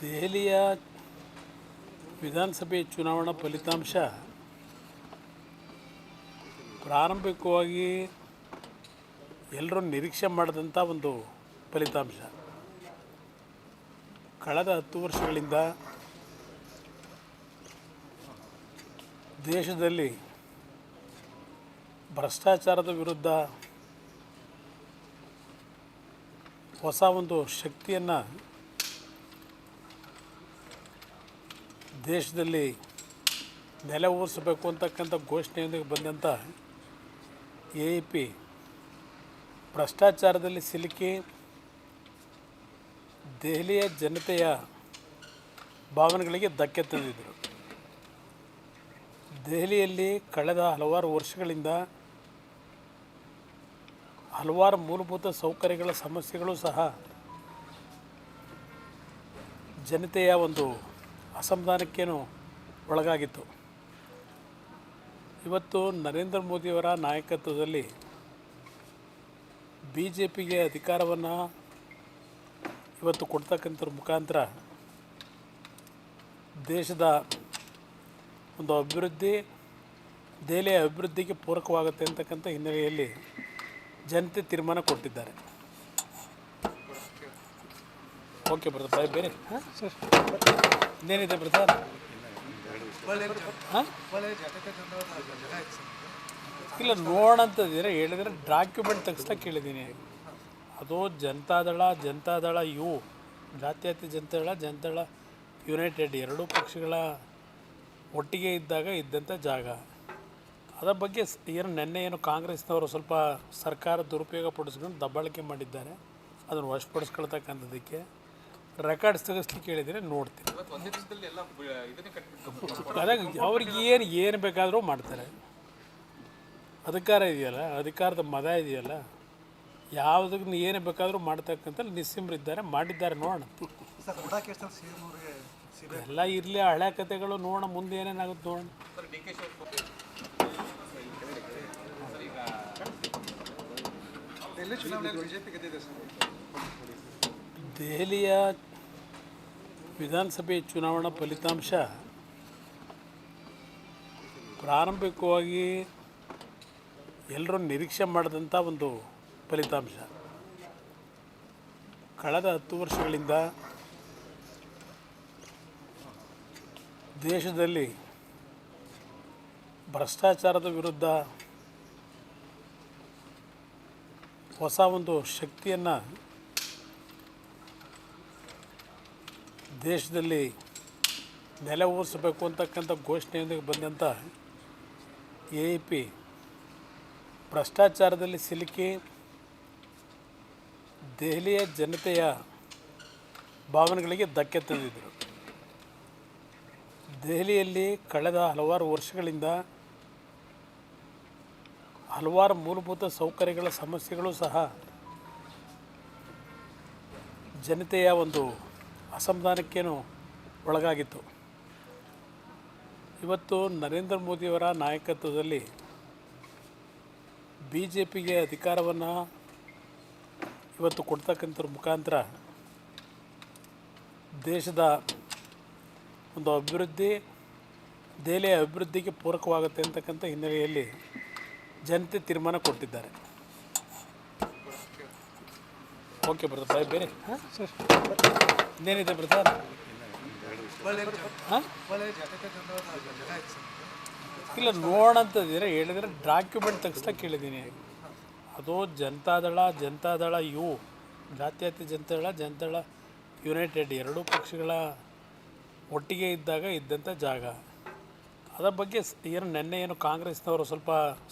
ದೆಹಲಿಯ ವಿಧಾನಸಭೆ ಚುನಾವಣಾ ಫಲಿತಾಂಶ ಪ್ರಾರಂಭಿಕವಾಗಿ ಎಲ್ಲರೂ ನಿರೀಕ್ಷೆ ಮಾಡಿದಂಥ ಒಂದು ಫಲಿತಾಂಶ. ಕಳೆದ ಹತ್ತು ವರ್ಷಗಳಿಂದ ದೇಶದಲ್ಲಿ ಭ್ರಷ್ಟಾಚಾರದ ವಿರುದ್ಧ ಹೊಸ ಒಂದು ಶಕ್ತಿಯನ್ನು ದೇಶದಲ್ಲಿ ನೆಲೆ ಊರಿಸಬೇಕು ಅಂತಕ್ಕಂಥ ಘೋಷಣೆಯೊಂದಿಗೆ ಬಂದಂಥ ಎ ಇ ಪಿ ಭ್ರಷ್ಟಾಚಾರದಲ್ಲಿ ಸಿಲುಕಿ ದೆಹಲಿಯ ಜನತೆಯ ಭಾವನೆಗಳಿಗೆ ಧಕ್ಕೆ ತಂದಿದ್ದರು ದೆಹಲಿಯಲ್ಲಿ ಕಳೆದ ಹಲವಾರು ವರ್ಷಗಳಿಂದ ಹಲವಾರು ಮೂಲಭೂತ ಸೌಕರ್ಯಗಳ ಸಮಸ್ಯೆಗಳು ಸಹ ಜನತೆಯ ಒಂದು ಅಸಮಾಧಾನಕ್ಕೇನು ಒಳಗಾಗಿತ್ತು. ಇವತ್ತು ನರೇಂದ್ರ ಮೋದಿಯವರ ನಾಯಕತ್ವದಲ್ಲಿ ಬಿ ಜೆ ಪಿಗೆ ಅಧಿಕಾರವನ್ನು ಇವತ್ತು ಕೊಡ್ತಕ್ಕಂಥವ್ರ ಮುಖಾಂತರ ದೇಶದ ಒಂದು ಅಭಿವೃದ್ಧಿ, ದೆಹಲಿಯ ಅಭಿವೃದ್ಧಿಗೆ ಪೂರಕವಾಗುತ್ತೆ ಅಂತಕ್ಕಂಥ ಹಿನ್ನೆಲೆಯಲ್ಲಿ ಜನತೆ ತೀರ್ಮಾನ ಕೊಟ್ಟಿದ್ದಾರೆ. ಓಕೆ ಬಾಯ್ ಬೇರೆ ಹಾಂ, ಸರ್. ಇನ್ನೇನಿದೆ ಬ್ರದರ್ ಹಾಂ? ಇಲ್ಲ ನೋಡೋಂಥದ್ದಿದ್ರೆ ಹೇಳಿದ್ರೆ ಡಾಕ್ಯುಮೆಂಟ್ ತಕ್ಷಣ ಕೇಳಿದ್ದೀನಿ. ಅದು ಜನತಾದಳ ಜನತಾದಳ ಯು ಜಾತ್ಯತೀತ ಜನತಾದಳ ಜನತಾದಳ ಯುನೈಟೆಡ್ ಎರಡೂ ಪಕ್ಷಗಳ ಒಟ್ಟಿಗೆ ಇದ್ದಾಗ ಇದ್ದಂಥ ಜಾಗ. ಅದರ ಬಗ್ಗೆ ಸ್- ಏನು ನಿನ್ನೆ ಏನು ಕಾಂಗ್ರೆಸ್ನವರು ಸ್ವಲ್ಪ ಸರ್ಕಾರ ದುರುಪಯೋಗ ಪಡಿಸ್ಕೊಂಡು ದಬ್ಬಾಳಿಕೆ ಮಾಡಿದ್ದಾರೆ. ಅದನ್ನು ವಶಪಡಿಸ್ಕೊಳ್ತಕ್ಕಂಥದ್ದಕ್ಕೆ ರೆಕಾರ್ಡ್ಸ್ ತೆಗೆಸ್ಲಿಕ್ಕೆ ಹೇಳಿದರೆ ನೋಡ್ತೀನಿ. ಅದಾಗ ಅವ್ರಿಗೆ ಏನು ಏನು ಬೇಕಾದರೂ ಮಾಡ್ತಾರೆ. ಅಧಿಕಾರ ಇದೆಯಲ್ಲ ಅಧಿಕಾರದ ಮದ ಇದೆಯಲ್ಲ ಯಾವುದಕ್ಕೆ ಏನು ಬೇಕಾದರೂ ಮಾಡ್ತಕ್ಕಂಥ ನಿಸ್ಸಿಮ್ರಿದ್ದಾರೆ ಮಾಡಿದ್ದಾರೆ ನೋಡೋಣ. ಎಲ್ಲ ಇರಲಿ ಹಳೆ ಕಥೆಗಳು ನೋಡೋಣ ಮುಂದೆ ಏನೇನಾಗುತ್ತೆ ನೋಡೋಣ. ದೆಹಲಿಯ ವಿಧಾನಸಭೆ ಚುನಾವಣಾ ಫಲಿತಾಂಶ ಪ್ರಾರಂಭಿಕವಾಗಿ ಎಲ್ಲರೂ ನಿರೀಕ್ಷೆ ಮಾಡಿದಂಥ ಒಂದು ಫಲಿತಾಂಶ. ಕಳೆದ ಹತ್ತು ವರ್ಷಗಳಿಂದ ದೇಶದಲ್ಲಿ ಭ್ರಷ್ಟಾಚಾರದ ವಿರುದ್ಧ ಹೊಸ ಒಂದು ಶಕ್ತಿಯನ್ನು ದೇಶದಲ್ಲಿ ನೆಲೆ ಊರಿಸಬೇಕು ಅಂತಕ್ಕಂಥ ಘೋಷಣೆಯೊಂದಿಗೆ ಬಂದಂಥ ಎ ಇ ಪಿ ಭ್ರಷ್ಟಾಚಾರದಲ್ಲಿ ಸಿಲುಕಿ ದೆಹಲಿಯ ಜನತೆಯ ಭಾವನೆಗಳಿಗೆ ಧಕ್ಕೆ ತಂದಿದ್ದರು ದೆಹಲಿಯಲ್ಲಿ ಕಳೆದ ಹಲವಾರು ವರ್ಷಗಳಿಂದ ಹಲವಾರು ಮೂಲಭೂತ ಸೌಕರ್ಯಗಳ ಸಮಸ್ಯೆಗಳು ಸಹ ಜನತೆಯ ಒಂದು ಅಸಮಾಧಾನಕ್ಕೇನು ಒಳಗಾಗಿತ್ತು. ಇವತ್ತು ನರೇಂದ್ರ ಮೋದಿಯವರ ನಾಯಕತ್ವದಲ್ಲಿ ಬಿ ಜೆ ಪಿಗೆ ಅಧಿಕಾರವನ್ನು ಇವತ್ತು ಕೊಡ್ತಕ್ಕಂಥವ್ರ ಮುಖಾಂತರ ದೇಶದ ಒಂದು ಅಭಿವೃದ್ಧಿ ದೆಹಲಿಯ ಅಭಿವೃದ್ಧಿಗೆ ಪೂರಕವಾಗುತ್ತೆ ಅಂತಕ್ಕಂಥ ಹಿನ್ನೆಲೆಯಲ್ಲಿ ಜನತೆ ತೀರ್ಮಾನ ಕೊಟ್ಟಿದ್ದಾರೆ ಓಕೆ ಬ್ರದರ್ ಬಾಯ್ ಬೇರೆ ಹಾಂ ಸರ್ ಇನ್ನೇನಿದೆ ಬ್ರದರ್ ಇಲ್ಲ ನೋಡಂತಂದಿದ್ರೆ ಹೇಳಿದ್ರೆ ಡಾಕ್ಯುಮೆಂಟ್ ತಕ್ಷಣ ಕೇಳಿದ್ದೀನಿ. ಅದು ಜನತಾದಳ ಜನತಾದಳ, ಯು. ಜಾತ್ಯತೀತ ಜನತಾದಳ ಜನತಾದಳ ಯುನೈಟೆಡ್ ಎರಡೂ ಪಕ್ಷಗಳ ಒಟ್ಟಿಗೆ ಇದ್ದಾಗ ಇದ್ದಂಥ ಜಾಗ. ಅದರ ಬಗ್ಗೆ ಸ್- ಏನು ನಿನ್ನೆ ಏನು ಕಾಂಗ್ರೆಸ್ನವರು ಸ್ವಲ್ಪ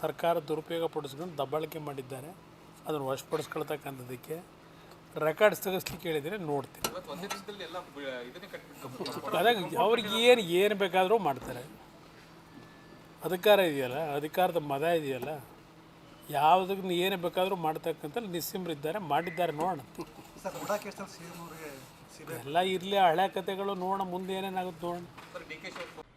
ಸರ್ಕಾರ ದುರುಪಯೋಗ ಪಡಿಸ್ಕೊಂಡು ದಬ್ಬಾಳಿಕೆ ಮಾಡಿದ್ದಾರೆ. ಅದನ್ನು ವಶಪಡಿಸ್ಕೊಳ್ತಕ್ಕಂಥದ್ದಕ್ಕೆ ರೆಕಾರ್ಡ್ಸ್ ತೆಗೆಸ್ಲಿಕ್ಕೆ ಹೇಳಿದರೆ ನೋಡ್ತೀನಿ. ಅದಾಗ ಅವ್ರಿಗೆ ಏನು ಏನು ಬೇಕಾದರೂ ಮಾಡ್ತಾರೆ. ಅಧಿಕಾರ ಇದೆಯಲ್ಲ ಅಧಿಕಾರದ ಮದ ಇದೆಯಲ್ಲ ಯಾವುದಕ್ಕೆ ಏನು ಬೇಕಾದರೂ ಮಾಡ್ತಕ್ಕಂಥ ನಿಸ್ಸಿಮ್ರಿದ್ದಾರೆ ಮಾಡಿದ್ದಾರೆ ನೋಡೋಣ. ಎಲ್ಲ ಇರಲಿ ಹಳೆ ಕಥೆಗಳು ನೋಡೋಣ ಮುಂದೆ ಏನೇನಾಗುತ್ತೆ ನೋಡೋಣ.